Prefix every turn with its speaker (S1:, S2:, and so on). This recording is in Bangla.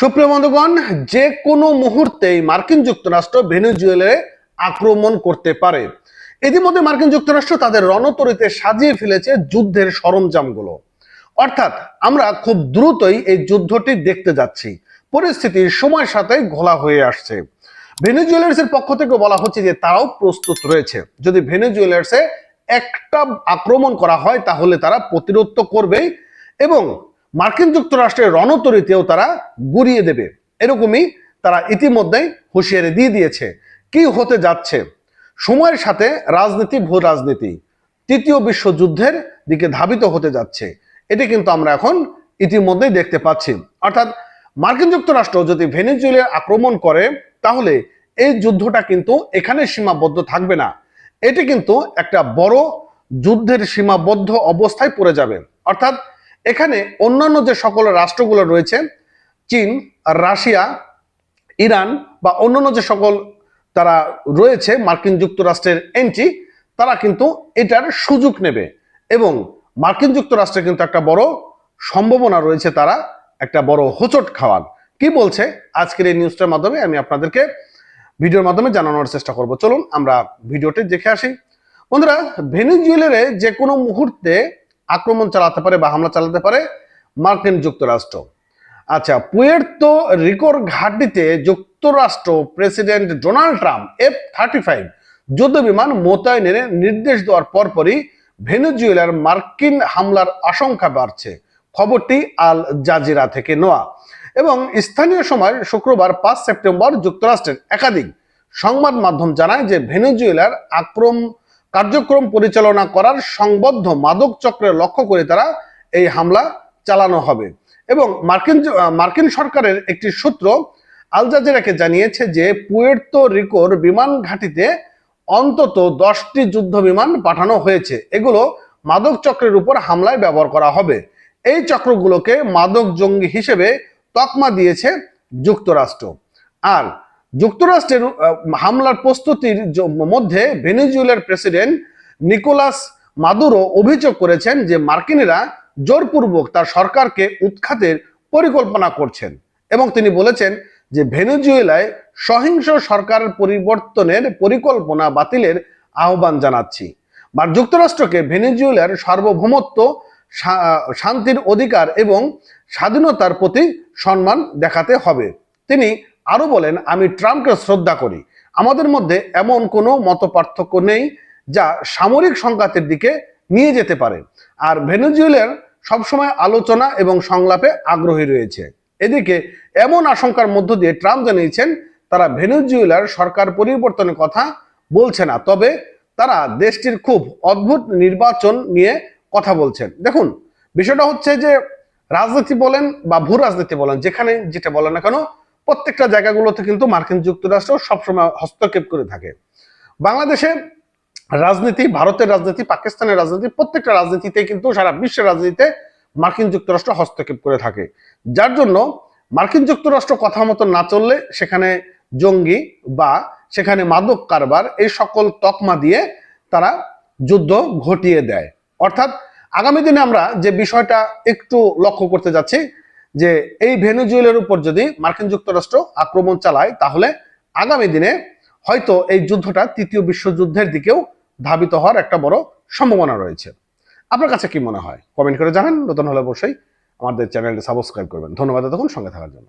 S1: সুপ্রিয় বন্ধুগণ, যে কোনো মুহূর্তেই মার্কিন যুক্তরাষ্ট্র ভেনেজুয়েলে আক্রমণ করতে পারে। ইতিমধ্যে মার্কিন যুক্তরাষ্ট্র তাদের রণতরিতে সাজিয়ে ফেলেছে যুদ্ধের সরঞ্জামগুলো। অর্থাৎ আমরা খুব দ্রুতই এই যুদ্ধটি দেখতে যাচ্ছি। পরিস্থিতি সময়ের সাথে ঘোলা হয়ে আসছে। ভেনেজুয়েলার্সের পক্ষ থেকে বলা হচ্ছে যে তারাও প্রস্তুত রয়েছে। যদি ভেনেজুয়েলার্সে একটা আক্রমণ করা হয়, তাহলে তারা প্রতিরোধ করবেই এবং মার্কিন যুক্তরাষ্ট্রের রণতরিতেও তারা গুড়িয়ে দেবে। এরকমই তারা ইতিমধ্যেই হুঁশিয়ারি দিয়ে দিয়েছে। কি হতে যাচ্ছে? সময়ের সাথে রাজনীতি ভূ রাজনীতি। তৃতীয় বিশ্বযুদ্ধের দিকে ধাবিত হতে যাচ্ছে। এটি কিন্তু আমরা এখন ইতিমধ্যেই দেখতে পাচ্ছি। অর্থাৎ মার্কিন যুক্তরাষ্ট্র যদি ভেনেজুয়েলে আক্রমণ করে, তাহলে এই যুদ্ধটা কিন্তু এখানে সীমাবদ্ধ থাকবে না। এটি কিন্তু একটা বড় যুদ্ধের সীমাবদ্ধ অবস্থায় পড়ে যাবে। অর্থাৎ এখানে অন্যান্য যে সকল রাষ্ট্রগুলো রয়েছে, চীন, রাশিয়া, ইরান বা অন্যান্য যে সকল তারা রয়েছে মার্কিন যুক্তরাষ্ট্রের এন্ট্রি তারা কিন্তু এটার সুযোগ নেবে। এবং মার্কিন যুক্তরাষ্ট্রে কিন্তু একটা বড় সম্ভাবনা রয়েছে তারা, একটা বড় হোচট খাওয়ার। কি বলছে আজকের এই নিউজটার মাধ্যমে? আমি আপনাদেরকে ভিডিওর মাধ্যমে জানানোর চেষ্টা করব। চলুন আমরা ভিডিওটি দেখে আসি। বন্ধুরা, ভেনেজুয়েলারে যে কোনো মুহূর্তে আক্রমণ চালাতে পারে বা হামলা চালাতে পারে মার্কিন যুক্তরাষ্ট্র। আচ্ছা পুয়ের্তো রিকোর ঘাটিতে যুক্তরাষ্ট্র president Donald Trump F thirty five যুদ্ধ বিমান মোতায়েনের নির্দেশ দেওয়ার পরপরই ভেনেজুয়েলার মার্কিন হামলার আশঙ্কা বাড়ছে। খবরটি আল জাজিরা থেকে নেওয়া। এবং স্থানীয় সময় শুক্রবার পাঁচ সেপ্টেম্বর যুক্তরাষ্ট্রের একাধিক সংবাদ মাধ্যম জানায় যে ভেনেজুয়েলার আক্রম কার্যক্রম পরিচালনা করার সংবদ্ধ মাদক চক্রের লক্ষ্য করে তারা এই হামলা চালানো হবে। এবং মার্কিন মার্কিন সরকারের একটি সূত্র আল জাজিরাকে জানিয়েছে যে পুয়ের্তো রিকোর বিমান ঘাঁটিতে অন্তত দশটি যুদ্ধ বিমান পাঠানো হয়েছে। এগুলো মাদক চক্রের উপর হামলায় ব্যবহার করা হবে। এই চক্রগুলোকে মাদক জঙ্গি হিসেবে তকমা দিয়েছে যুক্তরাষ্ট্র। আর যুক্তরাষ্ট্রের হামলার প্রস্তুতির মধ্যে ভেনেজুয়েলার প্রেসিডেন্ট নিকোলাস মাদুরো অভিযোগ করেছেন যে মার্কিনীরা জোরপূর্বক তার সরকারকে উৎখাতের পরিকল্পনা করছেন এবং তিনি বলেছেন যে ভেনেজুয়েলায় সহিংস সরকার পরিবর্তনের পরিকল্পনা বাতিলের আহ্বান জানাচ্ছি। বা, যুক্তরাষ্ট্রকে ভেনেজুয়েলার সার্বভৌমত্ব শান্তির অধিকার এবং স্বাধীনতার প্রতি সম্মান দেখাতে হবে। তিনি আরও বলেন, আমি ট্রাম্পকে শ্রদ্ধা করি। আমাদের মধ্যে এমন কোনো মত পার্থক্য নেই যা সামরিক সংঘাতের দিকে নিয়ে যেতে পারে। আর ভেনেজুয়েলার সবসময় আলোচনা এবং সংলাপে আগ্রহী রয়েছে। এদিকে এমন আশঙ্কার মধ্য দিয়ে ট্রাম্প জানিয়েছেন, তারা ভেনেজুয়েলার সরকার পরিবর্তনের কথা বলছে না, তবে তারা দেশটির খুব অদ্ভুত নির্বাচন নিয়ে কথা বলছেন। দেখুন, বিষয়টা হচ্ছে যে রাজনীতি বলেন বা ভূ রাজনীতি বলেন, যেখানে যেটা বলেন না কেন প্রত্যেকটা জায়গাগুলোতে কিন্তু মার্কিন যুক্তরাষ্ট্র সবসময় হস্তক্ষেপ করে থাকে। বাংলাদেশে রাজনীতি, ভারতের রাজনীতি, পাকিস্তানের রাজনীতি, প্রত্যেকটা রাজনীতিতে কিন্তু সারা বিশ্বের রাজনীতিতে মার্কিন যুক্তরাষ্ট্র হস্তক্ষেপ করে থাকে। যার জন্য মার্কিন যুক্তরাষ্ট্র কথা মতো না চললে সেখানে জঙ্গি বা সেখানে মাদক কারবার এই সকল তকমা দিয়ে তারা যুদ্ধ ঘটিয়ে দেয়। অর্থাৎ আগামী দিনে আমরা যে বিষয়টা একটু লক্ষ্য করতে যাচ্ছি যে এই ভেনুজুয়েলের উপর যদি মার্কিন যুক্তরাষ্ট্র আক্রমণ চালায়, তাহলে আগামী দিনে হয়তো এই যুদ্ধটা তৃতীয় বিশ্বযুদ্ধের দিকেও ধাবিত হওয়ার একটা বড় সম্ভাবনা রয়েছে। আপনার কাছে কি মনে হয়? কমেন্ট করে জানান। নতুন হলে অবশ্যই আমাদের চ্যানেলটি সাবস্ক্রাইব করবেন। ধন্যবাদ তখন সঙ্গে থাকার জন্য।